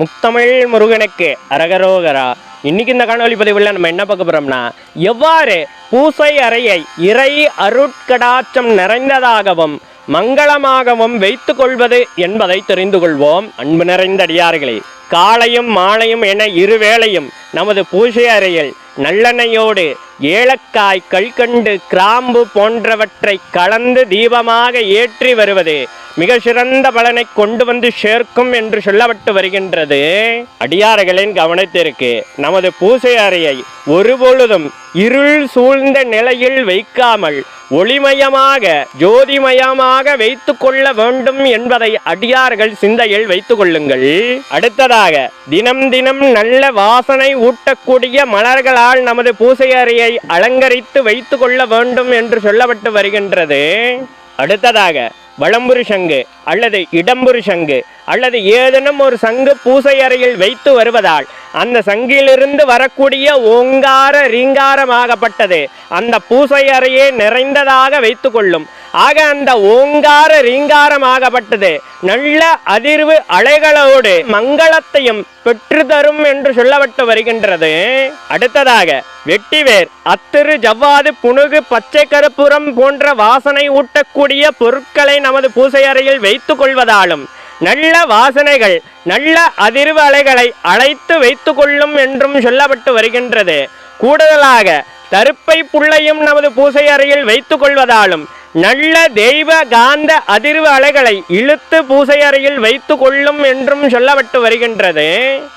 முத்தமிழ் முருகனுக்கு அரகரோகரா. இன்னைக்கு இந்த காணொலி பதிவில் நம்ம என்ன பார்க்க போறோம்னா எவ்வாறு பூசை அறையை இறை அருட்கடாட்சம் நிறைந்ததாகவும் மங்களமாகவும் வைத்துக் கொள்வது என்பதை தெரிந்து கொள்வோம். அன்பு நிறைந்த அடியார்களே காலையும் மாலையும் என இருவேளையும் நமது பூசை அறையில் நல்லெண்ணையோடு ஏலக்காய் கல்கண்டு கிராம்பு போன்றவற்றை கலந்து தீபமாக ஏற்றி வருவது மிக சிறந்த பலனை கொண்டு வந்து சேர்க்கும் என்று சொல்லப்பட்டு வருகின்றது. அடியார்களின் கவனத்திற்கு நமது பூசை அறையை ஒருபொழுதும் இருள் சூழ்ந்த நிலையில் வைக்காமல் ஒளிமயமாக ஜோதிமயமாக வைத்து கொள்ள வேண்டும் என்பதை அடியார்கள் சிந்தையில் வைத்துக் கொள்ளுங்கள். அடுத்ததாக தினம் தினம் நல்ல வாசனை ஊட்டக்கூடிய மலர்களால் நமது பூசை அறையை அலங்கரித்து வைத்துக் கொள்ள வேண்டும் என்று சொல்லப்பட்டு வருகின்றது. அடுத்ததாக வளம்புரி சங்கு அல்லது இடம்புரி சங்கு அல்லது ஏதேனும் ஒரு சங்கு பூசை அறையில் வைத்து வருவதால் அந்த சங்கிலிருந்து வரக்கூடிய ஓங்கார ரீங்காரமாகப்பட்டது. அந்த பூசை அறையே நிறைந்ததாக வைத்து கொள்ளும் ஆக அந்த ஓங்கார ரீங்காரமாகப்பட்டது. நல்ல அதிர்வு அலைகளோடு மங்களத்தையும் பெற்று தரும் என்று சொல்லப்பட்டு வருகின்றது. அடுத்ததாக வெட்டிவேர் அத்திரு ஜவ்வாது புனுகு பச்சை கருப்புறம் போன்ற வாசனை ஊட்டக்கூடிய பொருட்களை நமது பூசை அறையில் வைத்துக் கொள்வதாலும் நல்ல வாசனைகள் நல்ல அதிர்வு அலைகளை அழைத்து வைத்து கொள்ளும் என்றும் சொல்லப்பட்டு வருகின்றது. கூடுதலாக தருப்பை புள்ளையும் நமது பூசை அறையில் வைத்துக் கொள்வதாலும் நல்ல தெய்வ காந்த அதிர்வு அலைகளை இழுத்து பூசை அறையில் வைத்து கொள்ளும் என்றும் சொல்லப்பட்டு வருகின்றது.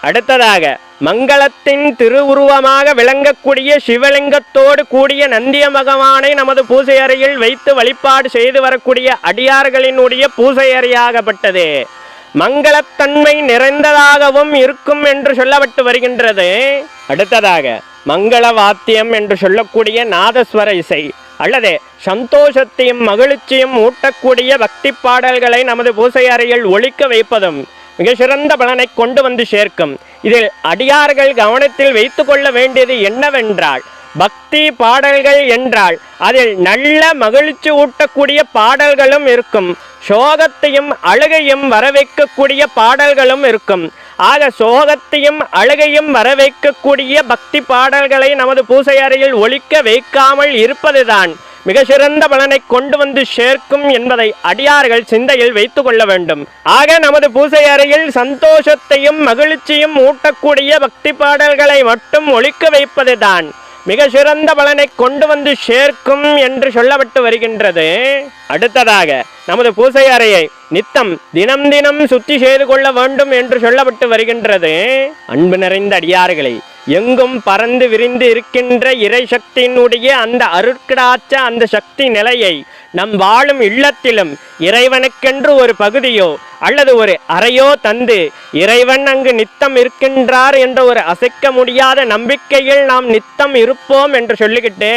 அடுத்ததாக மங்களத்தின் திருவுருவமாக விளங்கக்கூடிய சிவலிங்கத்தோடு கூடிய நந்திய பகவானை நமது பூசை அறையில் வைத்து வழிபாடு செய்து வரக்கூடிய அடியார்களினுடைய பூசை அறையாகப்பட்டது. மங்களத்தன்மை நிறைந்ததாகவும் இருக்கும் என்று சொல்லப்பட்டு வருகின்றது. அடுத்ததாக மங்கள வாத்தியம் என்று சொல்லக்கூடிய நாதஸ்வர இசை. அல்லது சந்தோஷத்தையும் மகிழ்ச்சியும் ஊட்டக்கூடிய பக்தி பாடல்களை நமது பூசை அறையில் ஒழிக்க வைப்பதும் மிக சிறந்த பலனை கொண்டு வந்து சேர்க்கும். இதில் அடியார்கள் கவனத்தில் வைத்து கொள்ள வேண்டியது என்னவென்றால் பக்தி பாடல்கள் என்றால் அதில் நல்ல மகிழ்ச்சி ஊட்டக்கூடிய பாடல்களும் இருக்கும். சோகத்தையும் அழுகையும் வரவைக்கக்கூடிய பாடல்களும் இருக்கும். ஆக சோகத்தையும் அழுகையும் வரவைக்கக்கூடிய பக்தி பாடல்களை நமது பூசை அறையில் ஒழிக்க வைக்காமல் இருப்பதுதான் மிக சிறந்த பலனை கொண்டு வந்து சேர்க்கும் என்பதை அடியார்கள் சிந்தையில் வைத்து கொள்ள வேண்டும். ஆக நமது பூசை அறையில் சந்தோஷத்தையும் மகிழ்ச்சியும் ஊட்டக்கூடிய பக்தி பாடல்களை மட்டும் ஒழிக்க வைப்பதுதான். மிக சிறந்த பலனை கொண்டு வந்து சேர்க்கும் என்று சொல்லப்பட்டு வருகின்றது. அடுத்ததாக நமது பூசை அறையை நித்தம் தினம் தினம் சுத்தி செய்து கொள்ள வேண்டும் என்று சொல்லப்பட்டு வருகின்றது. அன்பு நிறைந்த அடியார்களை எங்கும் பறந்து விரிந்து இருக்கின்ற இறை சக்தியினுடைய அந்த அருட்கிடாச்ச அந்த சக்தி நிலையை நம் வாழும் இல்லத்திலும் இறைவனுக்கென்று ஒரு பகுதியோ அல்லது ஒரு அறையோ தந்து இறைவன் அங்கு நித்தம் இருக்கின்றார் என்ற ஒரு அசைக்க முடியாத நம்பிக்கையில் நாம் நித்தம் இருப்போம் என்று சொல்லிக்கிட்டு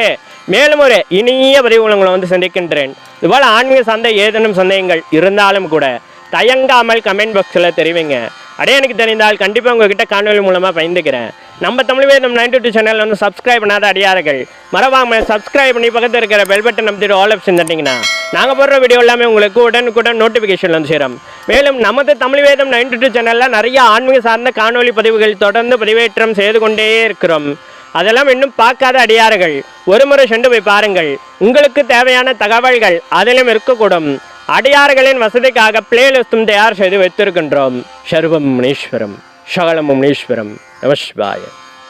மேலும் ஒரு இனிய பதிவு உங்களை வந்து சந்திக்கின்றேன். இதுபோல் ஆன்மீக சந்தை ஏதேனும் சந்தேகங்கள் இருந்தாலும் கூட தயங்காமல் கமெண்ட் பாக்ஸில் தெரிவிங்க. அடைய எனக்கு தெரிந்தால் கண்டிப்பாக உங்ககிட்ட காணொலி மூலமாக பயந்துக்கிறேன். நம்ம Tamil Vedham ninety two channel வந்து சப்ஸ்கிரைப் பண்ணாத அடியார்கள். மறவாம சப்ஸ்கிரைப் பண்ணி பக்கத்தில் இருக்கிற பெல் பட்டன் நம்பிட்டு ஆல் ஆப்ஷன் தட்டிங்கன்னா நாங்கள் போடுற வீடியோ எல்லாமே உங்களுக்கு உடனுக்குடன் நோட்டிஃபிகேஷன் வந்து சேரும். மேலும் நமது தமிழ் வேதம் நைன்டி டூ சேனலில் நிறைய ஆன்மீக சார்ந்த காணொலி பதிவுகள் தொடர்ந்து பதிவேற்றம் செய்து கொண்டே இருக்கிறோம். அதெல்லாம் இன்னும் பார்க்காத அடியார்கள். ஒரு முறை சென்று போய் பாருங்கள். உங்களுக்கு தேவையான தகவல்கள் அதிலும் இருக்கக்கூடும். அடியார்களின் வசதிக்காக பிளேலிஸ்டும் தயார் செய்து வைத்திருக்கின்றோம். சர்வம் முனீஸ்வரம். சகலம் முனீஸ்வரம். நமஸ்வாய